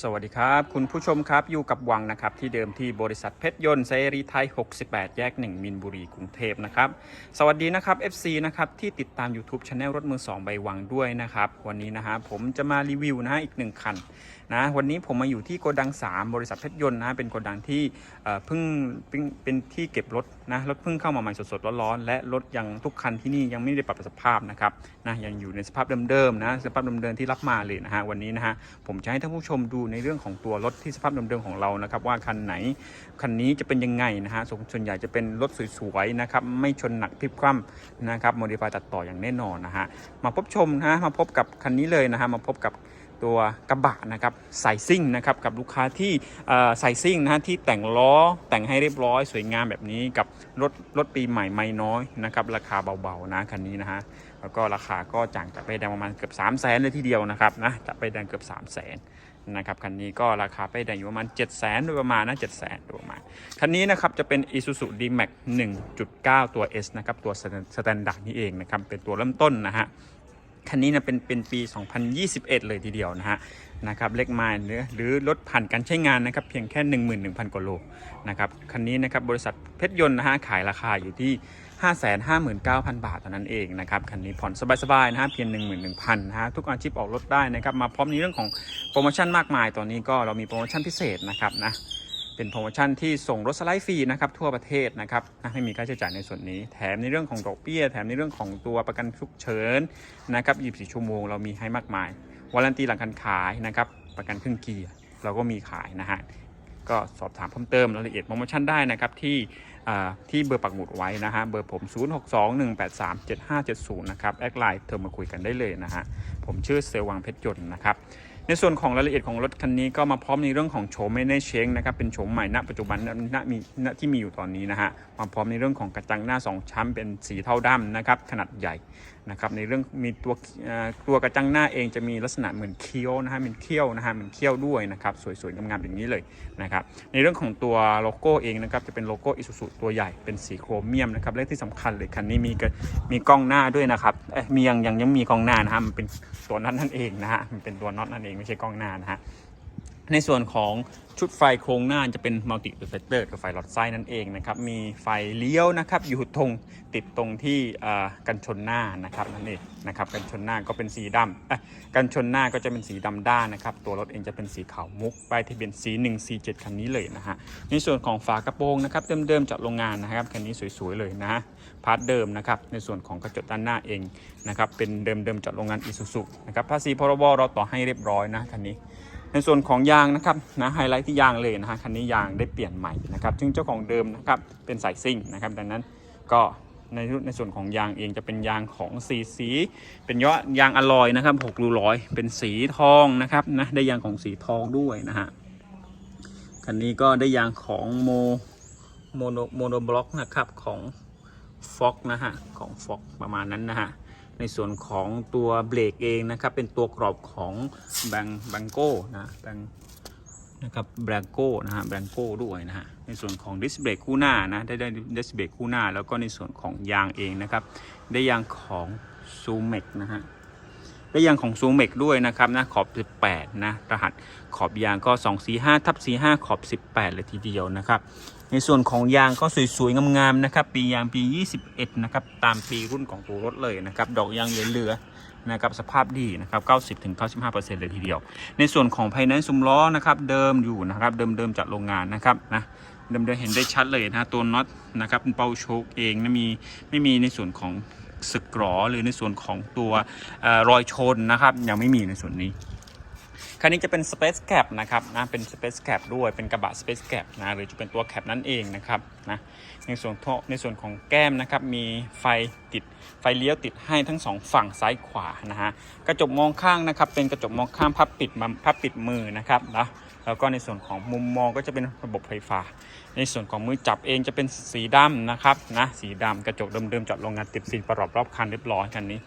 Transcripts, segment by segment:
สวัสดีครับ คุณผู้ชมครับอยู่กับวังนะครับ ที่เดิมที่บริษัทเพชรยนต์เซรีไทย 68 แยก 1 มินบุรีกรุงเทพนะครับ สวัสดีนะครับ FC นะครับที่ติดตาม YouTube Channel รถมือ 2 ใบวังด้วยนะครับ วันนี้นะฮะผมจะมารีวิวนะฮะอีกหนึ่งคัน นะวันนี้ผมมาอยู่ที่โกดัง 3 บริษัทเพชรยนต์นะเป็นโกดังที่เพิ่งเป็นที่เก็บรถนะรถเพิ่งเข้ามาใหม่สดๆร้อนๆและรถยังทุกคันที่นี่ยังไม่ได้ปรับสภาพนะครับนะยังอยู่ในสภาพเดิมๆนะสภาพเดิมๆที่รับมาเลยนะฮะวันนี้นะฮะผมจะให้ท่านผู้ชมดูในเรื่องของตัวรถที่สภาพเดิมๆของเรานะครับว่าคันไหนคันนี้จะเป็นยังไงนะฮะส่วนใหญ่จะเป็นรถสวยๆนะครับไม่ชนหนักพลิกคว่ำนะครับโมดิฟายตัดต่ออย่างแน่นอนนะฮะมาพบชมนะฮะมาพบกับคันนี้เลยนะฮะมาพบกับ ตัวกระบะนะครับใส่ซิ่งนะครับกับลูกค้าที่ใส่ซิ่งนะที่แต่งล้อแต่งให้เรียบร้อยสวยงามแบบนี้กับรถรถปีใหม่ไม่น้อยนะครับราคาเบาๆนะคันนี้นะฮะแล้วก็ราคาก็จ่างจากไปแดงประมาณเกือบ3 0 0แสนเลยทีเดียวนะครับนะจะไปแดงเกือบ 3 0 0แสนนะครับคันนี้ก็ราคาไปแดงอยู่ประมาณ 7 0 0แสนโดยประมาณนะ7 0 0แสนโดยประมาณคันนี้นะครับจะเป็น Isuzu D-Max 1.9 ตัว S นะครับตัวสแตนดาร์ดนี่เองนะครับเป็นตัวเริ่มต้นนะฮะ คันนี้นะเป็นเป็นปี 2021 เลยทีเดียวนะฮะนะครับเล็กไมล์เนื้อหรือรถผ่านการใช้งานนะครับเพียงแค่ 11,000 กว่าโลนะครับคันนี้นะครับบริษัทเพชรยนต์นะฮะขายราคาอยู่ที่ 559,000 บาทเท่านั้นเองนะครับคันนี้ผ่อนสบายๆนะฮะเพียง 11,000นะฮะทุกอาชีพออกรถได้นะครับมาพร้อมในเรื่องของโปรโมชั่นมากมายตอนนี้ก็เรามีโปรโมชั่นพิเศษนะครับนะ เป็นโปรโมชั่นที่ส่งรถสไลด์ฟรีนะครับทั่วประเทศนะครับไม่มีค่าใช้จ่ายในส่วนนี้ แถมในเรื่องของดอกเบี้ย แถมในเรื่องของตัวประกันฉุกเฉินนะครับ24 ชั่วโมงเรามีให้มากมายวารันตีหลังการขายนะครับประกันครึ่งเกียร์เราก็มีขายนะฮะก็สอบถามเพิ่มเติมรายละเอียดโปรโมชั่นได้นะครับที่ที่เบอร์ปักหมุดไว้นะฮะเบอร์ผม 0621837570 นะครับ แอดไลน์เธอมาคุยกันได้เลยนะฮะ ผมชื่อเซลวังเพชรยนนะครับ ในส่วนของรายละเอียดของรถคันนี้ก็มาพร้อมในเรื่องของโฉมไม่ได้เช้งนะครับเป็นโฉมใหม่ณปัจจุบันณมีณที่มีอยู่ตอนนี้นะฮะมาพร้อมในเรื่องของกระจังหน้า 2 ชั้นเป็นสีเทาดำนะครับขนาดใหญ่ นะครับในเรื่องมีตัวตัวกระจังหน้าเองจะมีลักษณะเหมือนเคี้ยวนะฮะเป็นเขี้ยวนะฮะเป็นเขี้ยวด้วยนะครับสวยๆงามๆอย่างนี้เลยนะครับในเรื่องของตัวโลโก้เองนะครับจะเป็นโลโก้อิสุสุตัวใหญ่เป็นสีโครเมียมนะครับและที่สำคัญเลยคันนี้มีกระมีกล้องหน้าด้วยนะครับเอ๊ะมียังยังยังมีกล้องหน้านะฮะมันเป็นตัวนั้นนั่นเองนะฮะมันเป็นตัวน็อตนั่นเองไม่ใช่กล้องหน้านะฮะในส่วนของ ชุดไฟโครงหน้าจะเป็นมัลติร f เฟ c เตอร์กับไฟหลอดไส้นั่นเองนะครับมีไฟเลี้ยวนะครับอยู่ตรงติดตรงที่กันชนหน้านะครับนั่นเองนะครับกันชนหน้าก็เป็นสีดำกันชนหน้าก็จะเป็นสีดำด้านนะครับตัวรถเองจะเป็นสีขาวมุกป้ายทะเบียนสี1 4 7คันนี้เลยนะฮะในส่วนของฝากระโปรงนะครับเดิมๆจากโรงงานนะครับคันนี้สวยๆเลยนะฮะพาร์ทเดิมนะครับในส่วนของกระจกด้านหน้าเองนะครับเป็นเดิมๆจากโรงงานอิซูซุนะครับภาษีพรบเราต่อให้เรียบร้อยนะคันนี้ ในส่วนของยางนะครับนะไฮไลท์ที่ยางเลยนะฮะคันนี้ยางได้เปลี่ยนใหม่นะครับซึ่งเจ้าของเดิมนะครับเป็นสายซิ่งนะครับดังนั้นก็ในในส่วนของยางเองจะเป็นยางของสีสี เป็นยอดยางอลลอยนะครับ6รูร้อยเป็นสีทองนะครับนะได้ยางของสีทองด้วยนะฮะคันนี้ก็ได้ยางของโมโมโนโมโนบล็อกนะครับของฟ็อกนะฮะของฟ็อกประมาณนั้นนะฮะ ในส่วนของตัวเบรกเองนะครับ เป็นตัวกรอบของแบงแบงโก้นะแบงนะครับแบงโก้นะฮะแบงโก้ด้วยนะฮะในส่วนของดิสเบรกคู่หน้านะได้ได้ดิสเบรกคู่หน้า แล้วก็ในส่วนของยางเองนะครับ ได้ยางของซูเมกนะฮะและยางของซูเมกด้วยนะครับนะขอบ 18 นะ รหัสขอบยางก็ 245ทับ45 ขอบ 18 เลยทีเดียวนะครับ ในส่วนของยางก็สวยๆงามๆนะครับ ปียางปี 21 นะครับ ตามปีรุ่นของตัวรถเลยนะครับ ดอกยางเหลือๆนะครับ สภาพดีนะครับ 90-95%เลยทีเดียว ในส่วนของภายในซุ้มล้อนะครับ เดิมอยู่นะครับ เดิมๆจากโรงงานนะครับนะเดิมๆเห็นได้ชัดเลยนะตัวน็อตนะครับเป้าโชคเองนะมีไม่มีในส่วนของสึกหรอหรือในส่วนของตัวอรอยชนนะครับ ยังไม่มีในส่วนนี้ คันนี้จะเป็น Space Cap นะครับนะเป็น Space Cap ด้วยเป็นกระบะ Space Cap นะหรือจะเป็นตัวแคปนั่นเองนะครับนะในส่วนท่อในส่วนของแก้มนะครับมีไฟติดไฟเลี้ยวติดให้ทั้งสองฝั่งซ้ายขวานะฮะกระจกมองข้างนะครับเป็นกระจกมองข้างพับปิดมาพับปิดมือนะครับนะแล้วก็ในส่วนของมุมมองก็จะเป็นระบบไฟฟ้า ในส่วนของมือจับเองจะเป็นสีดำนะครับนะสีดำกระจกเดิมๆจากโรงงานติดฟิล์มประกอบรอบคันเรียบร้อยคันนี้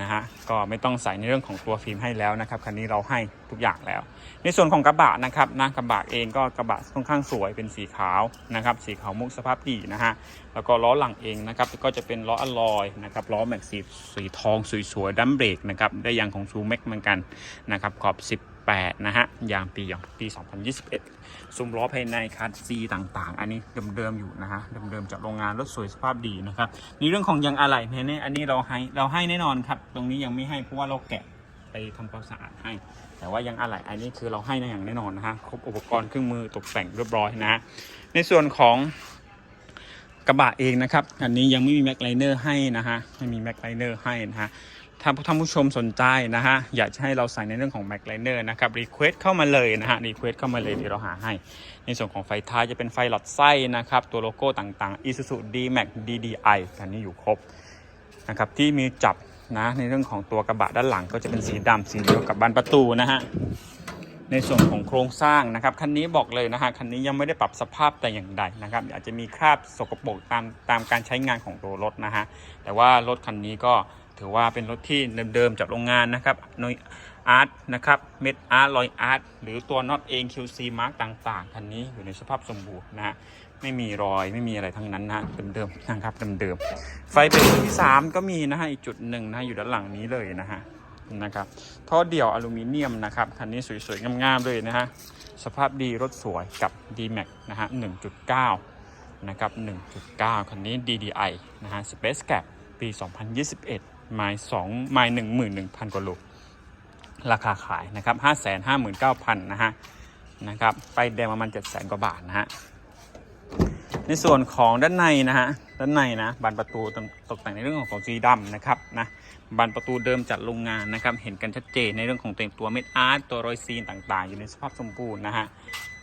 นะฮะก็ไม่ต้องใส่ในเรื่องของตัวฟิล์มให้แล้วนะครับคันนี้เราให้ทุกอย่างแล้ว ในส่วนของกระบะนะครับนะกระบะเองก็กระบะค่อนข้างสวยเป็นสีขาวนะครับสีขาวมุกสภาพดีนะฮะแล้วก็ล้อหลังเองนะครับก็จะเป็นล้ออลลอยนะครับล้อแม็กสีสีทองสวยๆดัมเบรกนะครับได้ยางของซูเม็กเหมือนกันนะครับขอบ 18 นะฮะ ยางปีอย่างปี 2021 ซุ้มล้อภายในคัสซีต่างๆ อันนี้เดิมๆอยู่นะฮะ เดิมๆจากโรงงานรถสวยสภาพดีนะครับ ในเรื่องของยางอะไหล่เนี่ยอันนี้เราให้เราให้แน่นอนครับ ตรงนี้ยังไม่ให้เพราะว่าเราแกะไปทำความสะอาดให้ แต่ว่ายังอะไหล่อันนี้คือเราให้ในอย่างแน่นอนนะฮะ ครบอุปกรณ์เครื่องมือตกแต่งเรียบร้อยนะฮะในส่วนของกระบะเองนะครับ อันนี้ยังไม่มีแม็กไลเนอร์ให้นะฮะ ไม่มีแม็กไลเนอร์ให้นะฮะ ถ้าท่านผู้ชมสนใจนะฮะ อยากจะให้เราใส่ในเรื่องของ Mac Liner นะครับรีเควสเข้ามาเลยนะฮะรีเควสเข้ามาเลยเดี๋ยวเราหาให้ ในส่วนของไฟท้ายจะเป็นไฟหลอดไส้นะครับ ตัวโลโก้ต่างๆ Isuzu D-Max DDI อันนี้อยู่ครบนะครับที่มีจับนะในเรื่องของตัวกระบะด้านหลังก็จะเป็นสีดำสีเดียวกับบานประตูนะฮะในส่วนของโครงสร้างนะครับคันนี้บอกเลยนะฮะคันนี้ยังไม่ได้ปรับสภาพแต่อย่างใดนะครับอาจจะมีคราบสกปรกตามตามการใช้งานของตัวรถนะฮะแต่ว่ารถคันนี้ก็ ถือว่าเป็นรถที่เดิมๆจากโรงงานนะครับนอยอาร์ตนะครับเม็ดอาร์ตลอยอาร์ตหรือตัวน็อตเอง QC Mark ต่างๆ คันนี้อยู่ในสภาพสมบูรณ์นะฮะไม่มีรอยไม่มีอะไรทั้งนั้นนะฮะเดิมๆนะครับเดิมๆไฟเป็นรุ่นที่ 3 ก็มีนะฮะอีกจุดหนึ่งนะฮะอยู่ด้านหลังนี้เลยนะฮะนะครับท่อเดี่ยวอลูมิเนียมนะครับคันนี้สวยๆงามๆเลยนะฮะสภาพดีรถสวยกับ D-Max นะฮะ1.9นะครับ1.9 คันนี้ DDI นะฮะ Space Gap ปี 2021 ไมล์2ไมล์11,000กว่าโลราคาขายนะครับ559,000นเก้าพันนะฮะนะครับไปแดงประมาณ700,000กว่าบาทนะฮะในส่วนของด้านในนะฮะด้านในนะบานประตูตกแต่งในเรื่องของของสีดำนะครับนะบานประตูเดิมจัดโรงงานนะครับเห็นกันชัดเจนในเรื่องของแต่งตัวเม็ดอาร์ตตัวรอยซีนต่างๆ อยู่ในสภาพสมบูรณ์นะฮะ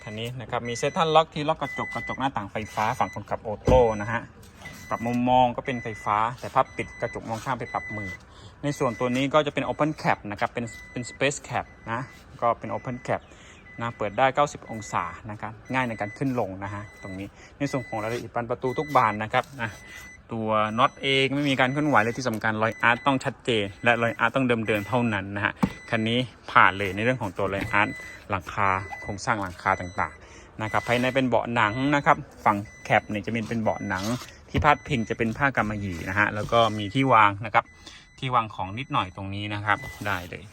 คันนี้นะครับมีเซตทันล็อกที่ล็อกกระจกกระจกหน้าต่างไฟฟ้าฝั่งคนขับออโต้นะฮะ ปรับมุมมองก็เป็นไฟฟ้า แต่ภาพปิดกระจกมองข้ามไปปรับมือ ในส่วนตัวนี้ก็จะเป็น Open Cap นะครับ เป็นเป็น Space Cap นะ ก็เป็น Open Cap นะเปิดได้ 90 องศานะครับ ง่ายในการขึ้นลงนะฮะ ตรงนี้ ในส่วนของรายละเอียดบานประตูทุกบานนะครับนะตัวน็อตเองไม่มีการเคลื่อนไหวเลยที่สำคัญรอยอาร์ตต้องชัดเจน และรอยอาร์ตต้องเดิมเดินเท่านั้นนะฮะ คันนี้ผ่านเลยในเรื่องของตัวรอยอาร์ตหลังคาโครงสร้างหลังคาต่างๆนะครับภายในเป็นเบาะหนังนะครับ ฝั่งแคปเนี่ยจะเป็นเป็นเบาะหนัง ที่พาดพิงจะเป็นผ้ากำมะหยี่นะฮะแล้วก็มีที่วางนะครับ ที่วางของนิดหน่อยตรงนี้นะครับได้เลย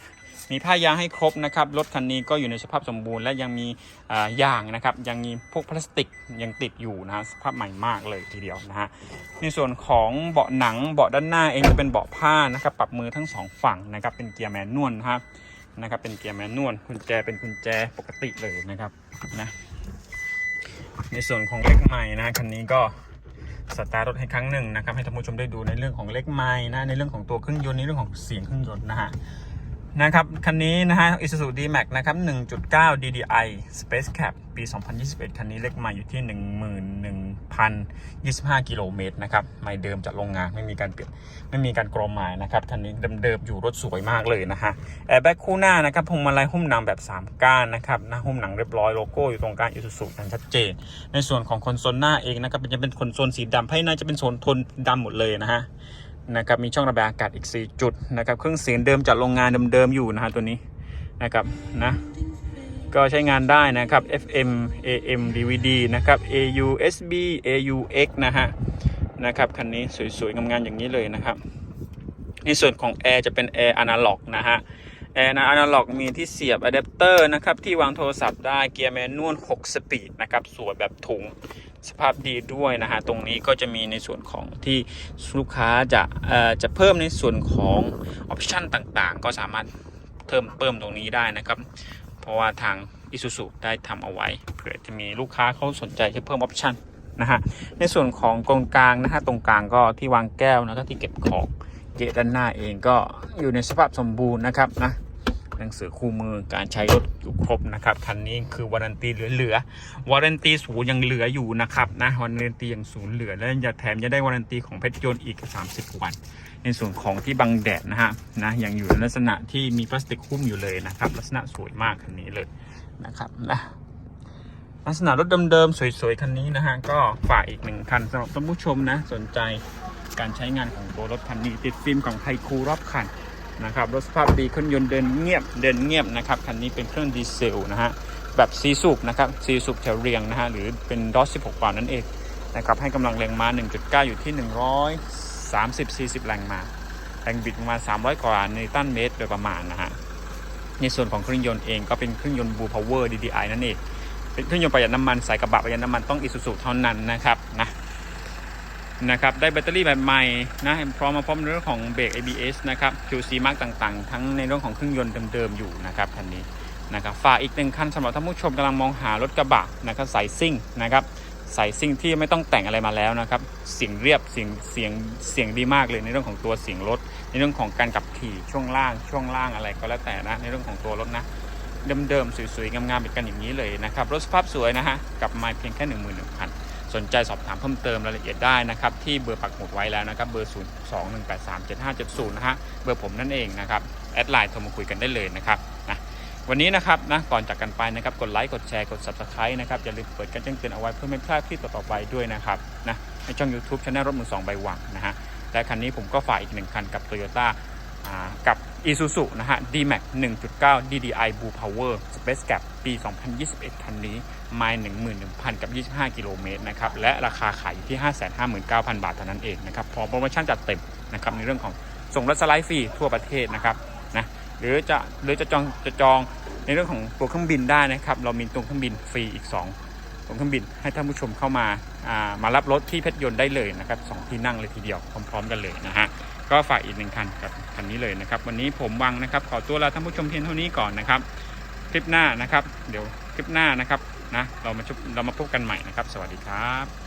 มีผ้ายางให้ครบนะครับรถคันนี้ก็อยู่ในสภาพสมบูรณ์และยังมีอ่ายางนะครับยังมีพวกพลาสติกยังติดอยู่นะสภาพใหม่มากเลยทีเดียวนะฮะในส่วนของเบาะหนังเบาะด้านหน้าเองจะเป็นเบาะผ้านะครับปรับมือทั้งสองฝั่งนะครับเป็นเกียร์แมนนวลนะครับนะครับเป็นเกียร์แมนนวลกุญแจเป็นกุญแจปกติเลยนะครับนะในส่วนของเล็กไม้นะคันนี้ก็ สตาร์ทรถให้ครั้งหนึ่งนะครับให้ท่านผู้ชมได้ดูในเรื่องของเล็กไม้นะในเรื่องของตัวเครื่องยนต์ในเรื่องของเสียงเครื่องยนต์นะฮะ นะครับ คันนี้นะฮะ Isuzu D-Max นะครับ 1.9 DDI Space Cap ปี 2021 คันนี้เลขไมาอยู่ที่ 11,025 กิโลเมตรนะครับ ไม่เดิมจากโรงงาน ไม่มีการเปลี่ยน ไม่มีการกรอมหมายนะครับ คันนี้เดิมๆอยู่รถสวยมากเลยนะฮะ แอร์แบ็กคู่หน้านะครับพวงมาลัยหุ้มหนังแบบ 3 ก้านนะครับหน้าหุ้มหนังเรียบร้อย โลโก้อยู่ตรงกลาง Isuzu อย่างชัดเจน ในส่วนของคอนโซลหน้าเองนะครับจะเป็นคอนโซลสีดำภายในจะเป็นโซนทนดำหมดเลยนะฮะ นะครับมีช่องระบายอากาศอีก 4 จุดนะครับเครื่องเสียงเดิมจากโรงงานเดิมๆอยู่นะฮะตัวนี้นะครับนะก็ใช้งานได้นะครับ FM AM DVD นะครับ AU SB AUX นะฮะนะครับคันนี้สวยๆงามๆอย่างนี้เลยนะครับ ในส่วนของแอร์จะเป็นแอร์อนาล็อกนะฮะแอร์อนาล็อกมีที่เสียบอะแดปเตอร์นะครับที่วางโทรศัพท์ได้เกียร์แมนนวล 6 สปีดนะครับสวยแบบถุง สภาพดีด้วยนะฮะตรงนี้ก็จะมีในส่วนของที่ลูกค้าจะเอ่อจะเพิ่มในส่วนของออปชันต่างๆ ก็สามารถเพิ่มเพิ่มตรงนี้ได้นะครับ เพราะว่าทาง Isuzu ได้ทำเอาไว้เผื่อจะมีลูกค้าเขาสนใจจะเพิ่มออปชันนะฮะในส่วนของตรงกลางนะฮะตรงกลางก็ที่วางแก้วแล้วก็ที่เก็บของเกะด้านหน้าเองก็อยู่ในสภาพสมบูรณ์นะครับนะ หนังสือคู่มือการใช้รถอยู่ครบนะครับคันนี้คือวารันตีเหลือๆวารันตีศูนย์ยังเหลืออยู่นะครับนะวารันตียังศูนย์เหลือและยังแถมยังได้วารันตีของเพชรยนต์อีก 30 วัน ในส่วนของที่บังแดดนะฮะนะยังอยู่ในลักษณะที่มีพลาสติกหุ้มอยู่เลยนะครับ ลักษณะสวยมากคันนี้เลยนะครับนะลักษณะรถเดิมๆสวยๆคันนี้นะฮะก็ฝากอีกหนึ่งคันสำหรับท่านผู้ชมนะสนใจการใช้งานของตัวรถคันนี้ติดฟิล์มของไทยคูรอบคัน นะครับรถสภาพดีเครื่องยนต์เดินเงียบเดินเงียบนะครับคันนี้เป็นเครื่องดีเซลนะฮะแบบซีสูบนะครับซีสูบแถวเรียงนะฮะหรือเป็นดอส16ปอนด์นั่นเองนะครับให้กำลังแรงม้า 1.9 อยู่ที่ 130 40 แรงม้าแรงบิดประมาณ 300 กว่านิวตันเมตรโดยประมาณนะฮะในส่วนของเครื่องยนต์เองก็เป็นเครื่องยนต์ Blue Power DDI นั่นเองเป็นเครื่องยนต์ประหยัดน้ำมันสายกระบะประหยัดน้ำมันต้อง Isuzu เท่านั้นนะครับนะ นะครับได้แบตเตอรี่แบบใหม่นะพร้อมมาพร้อมในเรื่องของเบรก ABS นะครับ QC Mark ต่างๆ ทั้งในเรื่องของเครื่องยนต์เดิมๆอยู่นะครับคันนี้นะครับฝากอีกหนึ่งคันสำหรับท่านผู้ชมกำลังมองหารถกระบะนะครับสายซิ่งนะครับสายซิ่งที่ไม่ต้องแต่งอะไรมาแล้วนะครับเสียงเรียบเสียงเสียงเสียงดีมากเลยในเรื่องของตัวเสียงรถ ในเรื่องของการขับขี่ช่วงล่าง ช่วงล่างอะไรก็แล้วแต่นะในเรื่องของตัวรถนะเดิมๆสวยๆงามๆเป็นกันอย่างนี้เลยนะครับรถสภาพสวยนะฮะกับม้เพียงแค่ 1 1 0 0 0 สนใจสอบถามเพิ่มเติมรายละเอียดได้นะครับ ที่เบอร์ปักหมุดไว้แล้วนะครับ เบอร์ 0 2 1 8 3 7 5 7 0 นะฮะ เบอร์ผมนั่นเองนะครับ แอดไลน์โทรมาคุยกันได้เลยนะครับนะวันนี้นะครับนะก่อนจากกันไปนะครับ กดไลค์ กดแชร์ กด subscribe นะครับ อย่าลืมเปิดการแจ้งเตือนเอาไว้เพื่อไม่พลาดคลิปต่อๆไปด้วยนะครับนะในช่อง YouTube ช anel รถมือสองใบหวังนะฮะและคันนี้ผมก็ฝากอีกหนึ่งคันกับ Toyota อ่า กับ Isuzu นะฮะ D-Max 1.9 DDI Blue Power Space Gap ปี 2021 คันนี้ไมล์11,000 กับ 25 กิโลเมตรนะครับ และราคาขายอยู่ที่ 559,000 บาทเท่านั้นเองนะครับพร้อมโปรโมชั่นจัดเต็มนะครับ ในเรื่องของส่งรถสไลด์ฟรีทั่วประเทศนะครับนะหรือจะหรือจะจองจะจองในเรื่องของตัวเครื่องบินได้นะครับ เรามีตัวเครื่องบินฟรีอีก 2 ตัวเครื่องบินให้ท่านผู้ชมเข้ามาามารับรถที่เพชรยนต์ได้เลยนะครับสองที่นั่งเลยทีเดียวพร้อม ๆ กันเลยนะฮะ ก็ฝากอีกหนึ่งคันกับคันนี้เลยนะครับ วันนี้ผมวังนะครับ ขอตัวลาท่านผู้ชมเพียงเท่านี้ก่อนนะครับ คลิปหน้านะครับ เดี๋ยวคลิปหน้านะครับนะเรามาชุบเรามาพบกันใหม่นะครับ สวัสดีครับ